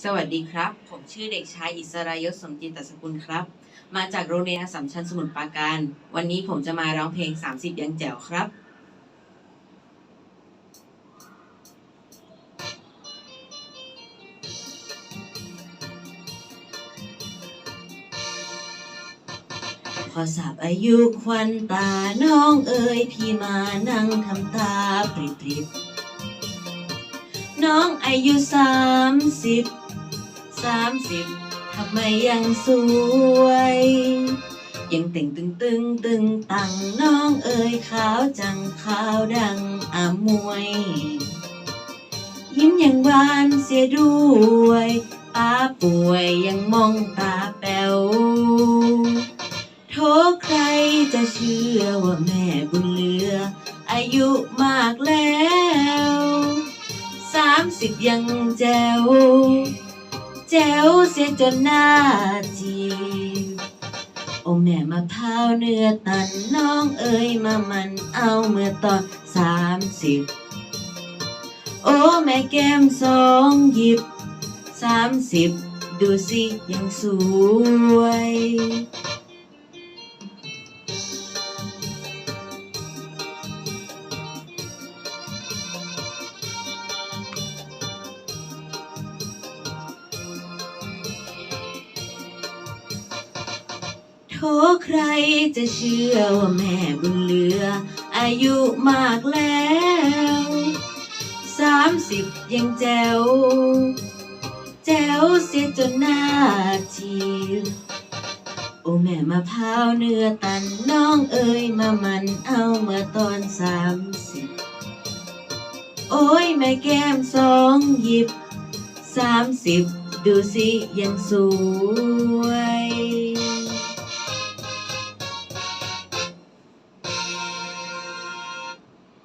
สวัสดีครับ ผมชื่อเด็กชายอิสรายศสมจินตสกุลครับ มาจากโรงเรียนอัสสัมชัญสมุทรปราการ วันนี้ผมจะมาร้องเพลง 30 ยังแจ๋วครับพอทราบอายุควันตาน้องเอ๋ยพี่มานั่งทำตาปริบปริน้องอายุสามสิบ สามสิบทำไมยังสวย ยังเต่งตึงตึงตึงตังน้องเอ๋ยขาวจังขาวดังอามวย ยิ้มยังหวานเสียด้วยป้าป่วยยังมองตาแป๋วโทใครจะเชื่อว่าแม่บุญเหลือ อายุมากแล้วสามสิบยังแจ๋ว วเสียจนหน้าจีบโอ้แม่มาพร้าวเนื้อตันน้องเอ๋ยมามันเอาเมื่อตอนสามสิบโอ้แม่แก้มสองหยิบสามสิบดูสิยังสวย โทใครจะเชื่อว่าแม่บุญเหลือ อายุมากแล้วสามสิบยังแจ๋วแจ๋วเสียจนหน้าจีบโอ้แม่มาพร้าวเนื้อตันน้องเอ๋ยมามันเอาเมื่อตอนสามสิบโอ้ยแม่แก้มสองหยิบสามสิบดูสิยังสวย